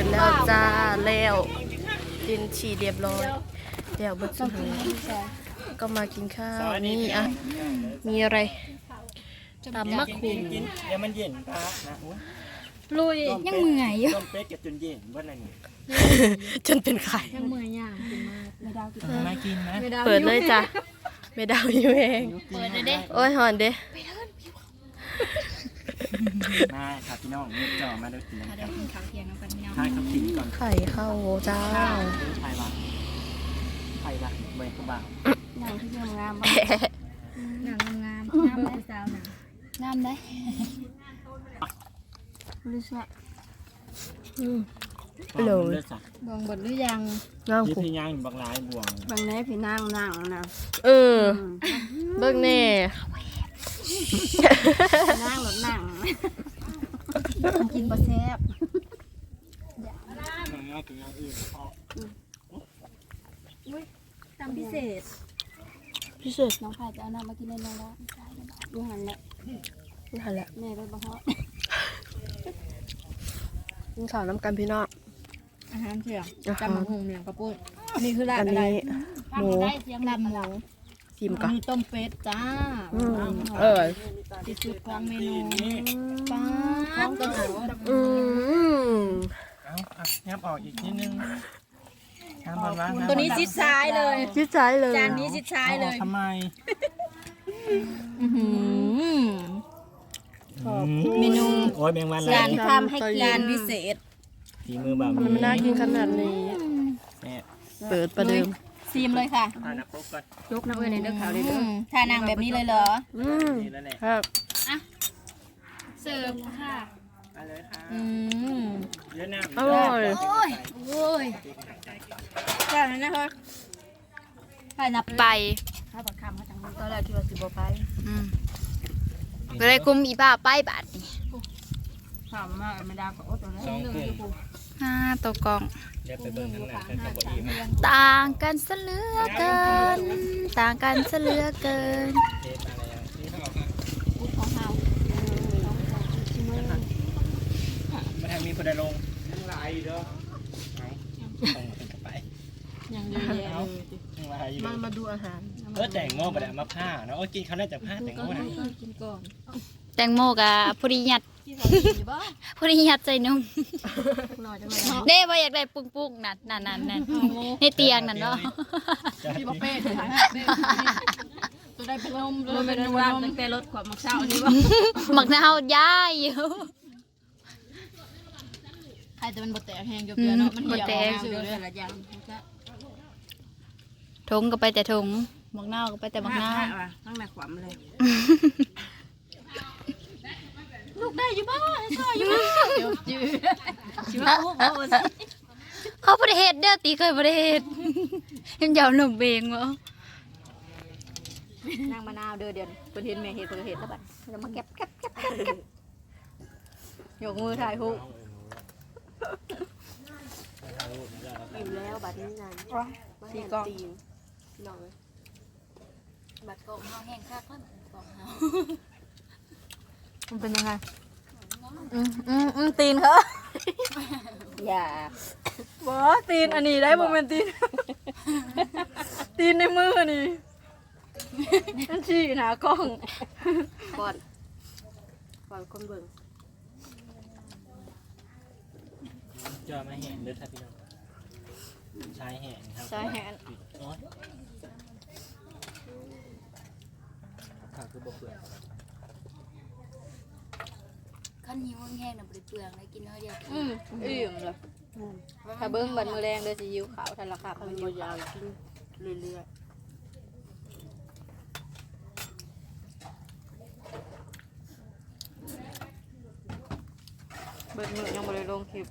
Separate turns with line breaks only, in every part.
สร็จแล้วจ้าแล้วกินฉี่เรียบร้อยเดี๋ยวเบิดสุดก็มากินข้าวนี่อะมีอะไรตำมะขุง
กินเดี๋ยวมันเย็นปะนะโอ้ย
ลุย
ต้ม
ยัง
เป็ด
เมื่อยอยู่
ต้มเป็ดกับจนเย็นว่าอะไรนี่
จนเป็นไข่
ยังเมื่อยย่างกินมากไม่ดาวกิน
มากินนะ
ไม่ดาว
เปิดเลยจ้ะไม่ดาวอยู่เอง
เปิดเลยเด้
โอ้ยหอนเด้
มาครับพี่น้องนี่จ่อมาด้วยกิน
ถ้า
นะค
ได้
รับ
กินข้าวเที่ยงกันพี่น้อง
ทายเขากินก่อน
ไข่เข้าจ้า
ไทยวะไทยวะเบย์กระบ่าว
นางที่งามงามนางงามงามได้สาวนะงามได้รู้สึก
อืม
ฟัง
โหล
มันเลือดสัก
บองบดหรือยัง
งาม
ที่
ขุ
พี่ย่างบักร้ายบวง
บางแน่พี่นั่งนั่งนะ
เออ เบิ่งแน่
นั่งร ถนั่ง
กินบะแซ่บ
มันง่ายถึงอย่างอื่นพอ
ตามพิเศษ
พิเศษ
น้องพายจะเอาน้ำมากินในโรงแรม
ดูหันแหละ
นี่หันแหละ
แม่ไปบ่ฮอด
กินข้าวน้ำกันพี่น้อง
อาหารเที่ยง
อาหาร
จำมะฮงเมียงกระปุ้นนี่คือร้าน
อัน
อะไร
นี้หมู
ลำหมู
ชิมก่อน
มีต้มเป็ดจ้า
อืมเออ
ที่สุดของเมนูป้าท้องกระโห
อืม
เอาอะยับออกอีกนิดนึงน้ำบอลวะำ
ตัวนี้ชิดซ้ายเลย
ชิดใจเลย
จานนี้ชิดซ้ายเลย
ออกทำไม
เมนู
โอ้ยแมงวัน
จา
แล้
น
ว
ทำให้จานพิเศษ
ฝีมือบ่าว
มันไม่น่ากินขนาดนี้
แม่
เปิดประเดิม
ซีมเลยค่ะ
อ่านับปุ๊บก่อน
ยกน้ำเอ้ยในเด้อขาวเลยเด้อ
ทานางแบบนี้เลยเหรอ
อืม
นี่แล้วแหละ
ครับ
เสิร์ฟค่ะ
เอาเลยค่ะ
อืม
เยอะน้ำ
อร่อย
โอ้ยโอ้ยจานนั้นนะคะไปนับ
ไป
ถ้าบักคำเขาจังตอนแรกที่ว่าสิบ่ไป
อืมก็เลยกุมอีบ้าไปบาทนี่
ถามมาไม่ได้ก็โอ้ตัวนั้น
สองกลุ่ม
อ่าตัวกล่อง
เดี๋ยวไปเบิ่งข้างหน้ากันกับบ่อิ่ม
ต่างกันซะเหลือเกิน ต่างกันซะเหลือเกิน
เทปอะไรอะนี่เขาเอาค่ะ
ของเฮา
มาทางมีคนใดลงยังลายอยู่เด้อเอาส่งขึ้นไป
ยังเยอะแยะเลย
ยังลายอยู่
มามาดูอาหาร
เออแต่งโม่ประเดี๋ยวมาผ้าเนาะโอ้ยกินเขาได้จากผ้าแต่งโม่นะ
กินก่อน
แตงโมกับพริยัด
ที่เขากินอยู่บ้าง
พริยัดใจนุ่ม
หน่อยจังเลย
เด้ว่าอยากได้ปุ้งปุ้งๆนั่นนั่นนั่นนั่นในเตียงนั่นเนาะ
พี่บอกเป้เลยตัวได้เป็นลม
มันเป็นวันตั้งแต่รถขวบมักเช้านี่บ่
หมักนาวย้ายอยู่
ใครจะเป็นบดแตกแห้งเยอะๆเนาะมัน
บ่
เหี่ยว
แตก
ซื่อ
เดือ
เลย
แต่ละอย่างจะ
ทงก็ไปแต่ทงหมักนาวก็ไปแต่หมักนาว
ว่ะตั้งแต่ขวามเลย
ลูกได้อยู่บ้างช่วยอยู่บ้างเดี๋ยวจืดชิว่าอู้บ่ว่าสิ
เขาประเทศเด้อตีเคยประเทศเห็นยาวหนุ่มเบงวะ
นางมะนาวเด้อเดี๋ยวเพิ่นเห็นแม่เห็นเพิ่นก็เห็นแล้วบัดเพิ่นจะมาเก็บเก็บเก็บเก็บเก็บยกมือถ่ายรูปอิ่มแล้วบัดนี้นั่น
สี่กล่อง
น้องเอ้ย
บัตรกองเฮาแห้งคักแล้วกองเฮา
มันเป็นยังไงอืมอืมอืมตีนเขา
อย่า
บอตีนอันนี้ได้โมเมนตีน ตีนในมือนี่นั่นชี้หนากล้อง
ก่อนก่อนคนเบิ่ง
จอมาแห่งเด้อครับพี่น้องชายแห่งครับ
ชายแหน
โอ้ยข้าวคือบ่เปลือก
ขั้นหิวแห้งๆน่ะบ่ได้เปลืองเลยกินน้อยเดียว
อืมอิ่มเลยถ้าเบิ้งบันมือแรงเด้อสิยิ้วขาวทันราคา
มั
มันน
บ่
ยิ้วยา
วกินเรื่อย
เบิ้งมือยังบ่ได้ลงคลิป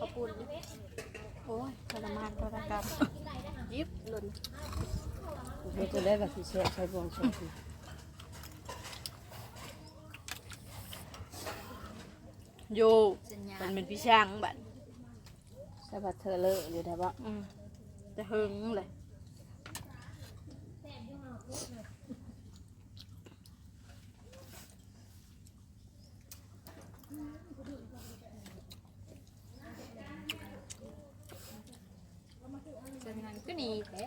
โอ้ยทรมานทรกรรม
ๆยิบหล่นเฮ็ดจะได้แบบสิแซ่ใช้บวงใช้
โยมันเป็นพี่ช่างบัด
แต่ว่าเธอเลิกอยู่แต่ว่า
อืมจะหึงเลย
สัญญาณก็หนีแท้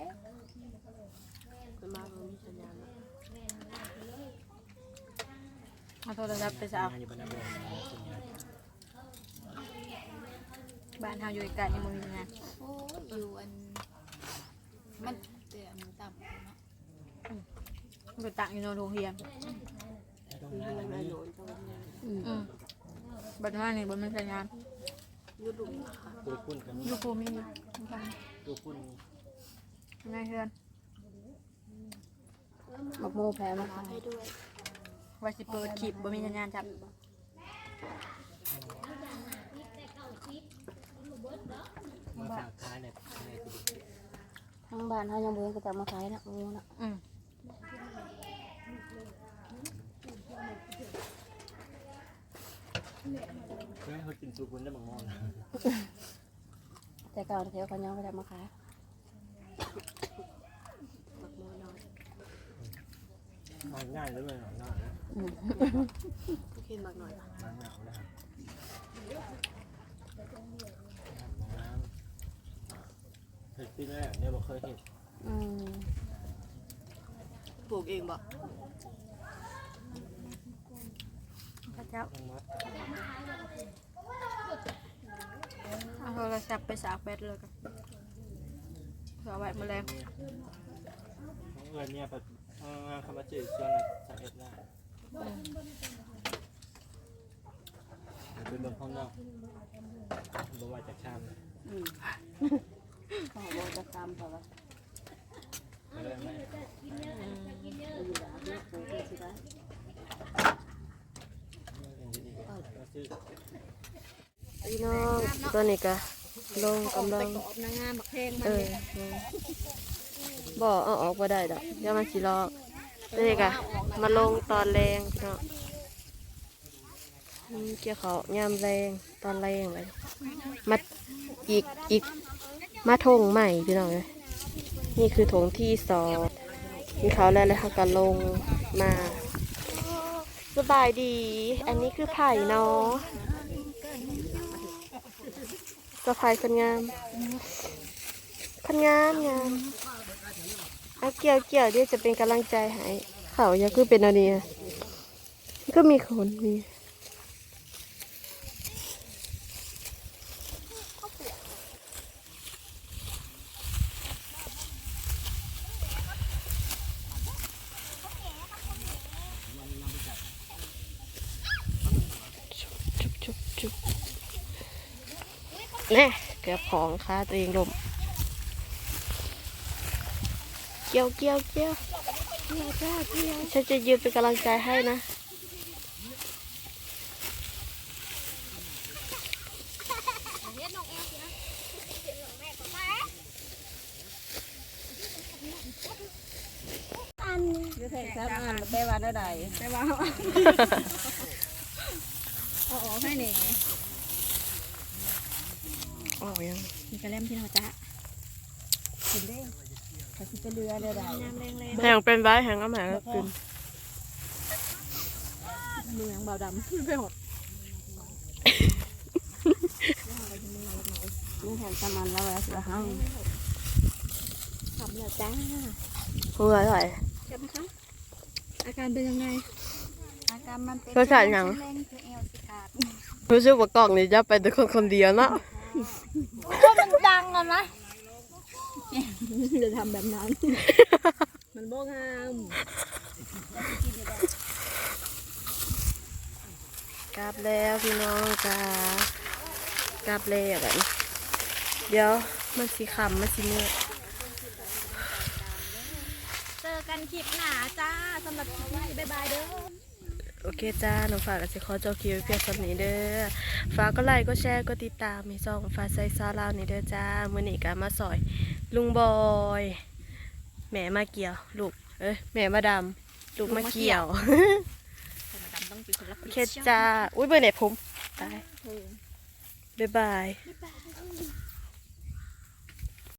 เอาโทรศัพท์ไปสาว
อยู่บนน้ำแดงสัญญาณ
บ้านเฮาอยู่ไกลยังบ่มีงาน
โอ้ยอยู่อันมันเดี๋ยวมันต่ำเนาะ
ไปตั้งอยู่ในโรงเรียน
ตรงนั้นอันนี้
อืมบัดว่านี่บ่มีสัญญาณ
ตัวพุ่นกับ
อยู่กูมีอยู่
ตัวพุ่น
ในเฮือน
บักโมแพ้มาขาย
ว่าสิเปิดคลิปบ่มีสัญญาณจับ
มาฝากท้ายเนี่ยในตัว
ทั้งบ้านเฮายังบ่เห็นก็จะมาขายนะโมนะ
อืม
เพื่อให้เขากินตัวพุ่นได้บางมอง
แต่เก่าแถวเขายังก็จะมาขาย
ง่ายเลยหน่อยง่ายนะ
อืม
กินมากหน่อย
น้ำหนาวนะครับเห็ดปีแรกเนี่ยเราเคยเห็น
อืม
ปลูกเองบ่
พระเจ้าเอาโทรศัพท์ไปสากแบตเลยกันเผื่อไว้มาแรง
เงินเนี่ยแบบ บื้องห้องนอกบวาจากชาม
เขาบอกจะทำเพราะว่า
อะไรไหม
อยู่หลังเนี่ยปูไปสิได้
พี่น้องตัวนี้ก็ลงกำลัง
ออกนางงามบักเพลง
เออเออ บ่เอาออกบ่ได้ดอกเดี๋ยวมันสิลอกนี่ก็มาลงตอนแรงพี่น้องอืมเกี่ยวเขายามแรงตอนแรงเลยมาอีกอีกมาทงใหม่พี่น้องเลยนี่คือถงที่สองมีเขาแล้วแล้วเขาก็ลงมาสบายดี อันนี้คือไผ่เนาะสะพายคนงามคนงามงาม อาเกี่ยวเกี่ยวเดี๋ยวจะเป็นกำลังใจให้เขาอย่าคือเป็นอันนี้ก็มีขนมีจุบจุบจุบแน่เกือบของค่ะตัวเองลม เกี่ยวเกี่ยวเกี่ยวเกี่ยวจ้าเกี่ยวฉันจะยืนเป็นกำลังใจให้นะ
อยู่แทงสามอันแต่ว่าได้ใด
แต่ว่าเอาออกให้หนี่
อ๋อยัง
มีกระเล่มที่เราจะ
กินได้ เขาสิไปเรือได้ใด
น้ำแรง
แหงเป็นไว้แหงก็แหงก็กิน
ๆมือยังเบาดำไปหมด
นี่แทนสามอันแล้วแหละสิว่าเฮา
ทำแล้วจ้า
หัวไหล
เจ็บไหมคะอาการเป็นยังไง
อาการมันเป็น
รสชาติหยัง
แรงคือเอวสิขาด
รู้สึกว่ากล่องนี้จะไปแต่คนคนเดียวเนาะ
มันดังอะนะ
จะทำแบบนั้น มันโบงาม
กลับแล้วพี่น้องจ้ากลับแล้วแบบนี้เดี๋ยวมันสีขำมันสีเนื้อ
เจอกันคลิปหน้าจ้าสำหรับคลิปนี้บ๊ายบายเด้อ
โอเคจ้าหนูฝากกับสิขอเจ้าคิวเพียงสำนี้เด้อฝากก็ไลค์ก็แชร์ก็ติดตามมีซองฟ้าใสซาลาวนี่เด้อจ้ามื้อนี้ก็มาสอย ลุงบอยแม่มาเกี่ยว ลูก เอ้ยแม่มาดำลูกมาเกี่ยว
ต้องเป็นคนรับ
โอเคจ้า อุ้ยเบอร์ไหนผม
เตา
ยบ๊ายบาย
บ๊ายบาย